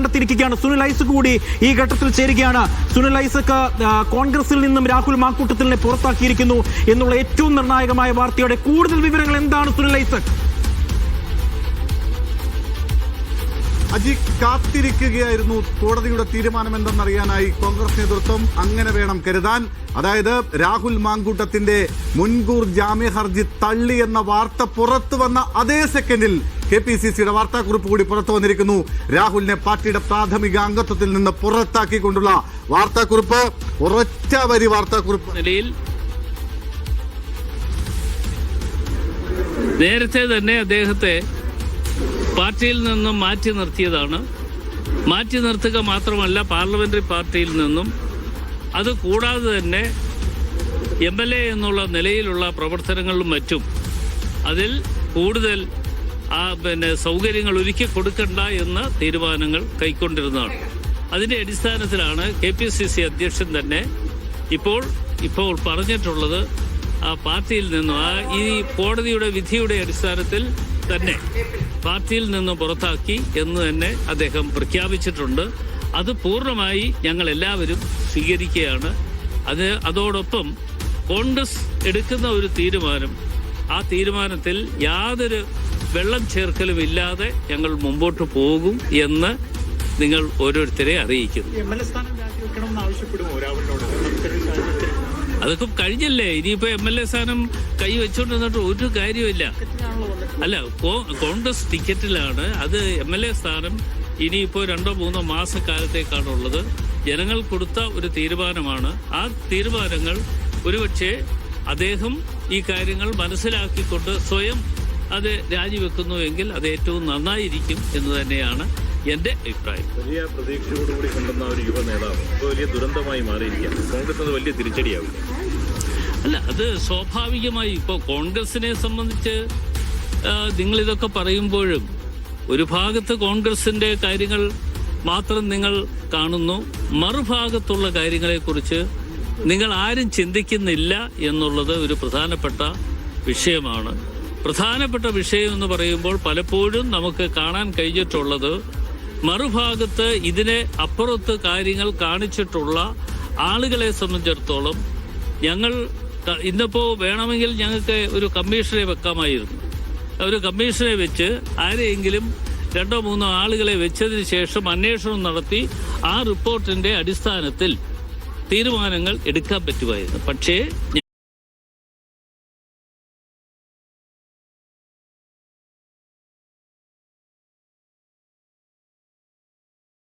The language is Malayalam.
കണ്ടെത്തിയിരിക്കുകയാണ്. സുനിൽ ഐസക് കൂടി ഈ ഘട്ടത്തിൽ ചേരുകയാണ്. സുനിൽ ഐസക് കോൺഗ്രസിൽ നിന്നും രാഹുൽ മാക്കൂട്ടത്തിലിനെ പുറത്താക്കിയിരിക്കുന്നു എന്നുള്ള ഏറ്റവും നിർണായകമായ വാർത്തയുടെ കൂടുതൽ വിവരങ്ങൾ എന്താണ് സുനിൽ ഐസക്? അജി കാത്തിരിക്കുകയായിരുന്നു കോടതിയുടെ തീരുമാനം എന്തെന്നറിയാനായി കോൺഗ്രസ് നേതൃത്വം. അങ്ങനെ വേണം കരുതാൻ. അതായത് രാഹുൽ മാങ്കൂട്ടത്തിന്റെ മുൻകൂർ ജാമ്യ ഹർജി തള്ളി എന്ന വാർത്ത പുറത്തു വന്ന അതേ സെക്കൻഡിൽ കെ പി സി സിയുടെ വാർത്താക്കുറിപ്പ് കൂടി പുറത്തു വന്നിരിക്കുന്നു. രാഹുലിനെ പാർട്ടിയുടെ പ്രാഥമിക അംഗത്വത്തിൽ നിന്ന് പുറത്താക്കിക്കൊണ്ടുള്ള വാർത്താക്കുറിപ്പ് ഒരൊറ്റ വരി വാർത്താക്കുറിപ്പ്. നിലയിൽ നേരത്തെ തന്നെ അദ്ദേഹത്തെ പാർട്ടിയിൽ നിന്നും മാറ്റി നിർത്തിയതാണ്. മാറ്റി നിർത്തുക മാത്രമല്ല പാർലമെന്ററി പാർട്ടിയിൽ നിന്നും അത് കൂടാതെ തന്നെ എം എൽ എ എന്നുള്ള നിലയിലുള്ള പ്രവർത്തനങ്ങളിലും മറ്റും അതിൽ കൂടുതൽ ആ പിന്നെ സൗകര്യങ്ങൾ ഒരുക്കി കൊടുക്കണ്ട എന്ന തീരുമാനങ്ങൾ കൈക്കൊണ്ടിരുന്നതാണ്. അതിന്റെ അടിസ്ഥാനത്തിലാണ് കെ പി സി സി അധ്യക്ഷൻ തന്നെ ഇപ്പോൾ ഇപ്പോൾ പറഞ്ഞിട്ടുള്ളത് ആ പാർട്ടിയിൽ നിന്നും ആ ഈ കോടതിയുടെ വിധിയുടെ അടിസ്ഥാനത്തിൽ തന്നെ പാർട്ടിയിൽ നിന്നും പുറത്താക്കി എന്ന് തന്നെ അദ്ദേഹം പ്രഖ്യാപിച്ചിട്ടുണ്ട്. അത് പൂർണമായി ഞങ്ങൾ എല്ലാവരും സ്വീകരിക്കുകയാണ്. അത് അതോടൊപ്പം കോൺഗ്രസ് എടുക്കുന്ന ഒരു തീരുമാനം ആ തീരുമാനത്തിൽ യാതൊരു വെള്ളം ചേർക്കലും ഇല്ലാതെ ഞങ്ങൾ മുമ്പോട്ട് പോകും എന്ന് നിങ്ങൾ ഓരോരുത്തരെ അറിയിക്കുന്നു. അതൊക്കെ കഴിഞ്ഞല്ലേ? ഇനിയിപ്പോ എം എൽ എ സ്ഥാനം കൈ വെച്ചോണ്ട് നിന്നിട്ട് ഒരു കാര്യമില്ല അല്ല കോൺഗ്രസ് ടിക്കറ്റിലാണ് അത് എം എൽ എ സ്ഥാനം ഇനിയിപ്പോ രണ്ടോ മൂന്നോ മാസക്കാലത്തേക്കാണ് ഉള്ളത് ജനങ്ങൾ കൊടുത്ത ഒരു തീരുമാനമാണ്. ആ തീരുമാനങ്ങൾ ഒരുപക്ഷെ അദ്ദേഹം ഈ കാര്യങ്ങൾ മനസ്സിലാക്കിക്കൊണ്ട് സ്വയം അത് രാജിവെക്കുന്നു എങ്കിൽ അത് ഏറ്റവും നന്നായിരിക്കും എന്ന് തന്നെയാണ് എന്റെ അഭിപ്രായം. വലിയ പ്രതീക്ഷയോടുകൂടി കൊണ്ടുവന്ന ഒരു യുവ നേതാവ് വലിയ ദുരന്തമായി മാറിയിരിക്കുകയാണ്. കോൺഗ്രസ് അത് വലിയ തിരിച്ചടിയാവില്ല അല്ല അത് സ്വാഭാവികമായി ഇപ്പോ കോൺഗ്രസിനെ സംബന്ധിച്ച് നിങ്ങൾ നിങ്ങളിതൊക്കെ പറയുമ്പോഴും ഒരു ഭാഗത്ത് കോൺഗ്രസിന്റെ കാര്യങ്ങൾ മാത്രം നിങ്ങൾ കാണുന്നു മറുഭാഗത്തുള്ള കാര്യങ്ങളെക്കുറിച്ച് നിങ്ങൾ ആരും ചിന്തിക്കുന്നില്ല എന്നുള്ളത് ഒരു പ്രധാനപ്പെട്ട വിഷയമാണ്. പ്രധാനപ്പെട്ട വിഷയം എന്ന് പറയുമ്പോൾ പലപ്പോഴും നമുക്ക് കാണാൻ കഴിഞ്ഞിട്ടുള്ളത് മറുഭാഗത്ത് ഇതിനെ അപ്പുറത്ത് കാര്യങ്ങൾ കാണിച്ചിട്ടുള്ള ആളുകളെ സംബന്ധിച്ചിടത്തോളം ഞങ്ങൾ ഇന്നിപ്പോൾ വേണമെങ്കിൽ ഞങ്ങൾക്ക് ഒരു കമ്മീഷനെ വെക്കാമായിരുന്നു. ഒരു കമ്മീഷനെ വെച്ച് ആരെയെങ്കിലും രണ്ടോ മൂന്നോ ആളുകളെ വെച്ചതിന് ശേഷം അന്വേഷണം നടത്തി ആ റിപ്പോർട്ടിന്റെ അടിസ്ഥാനത്തിൽ തീരുമാനങ്ങൾ എടുക്കാൻ പറ്റുമായിരുന്നു. പക്ഷേ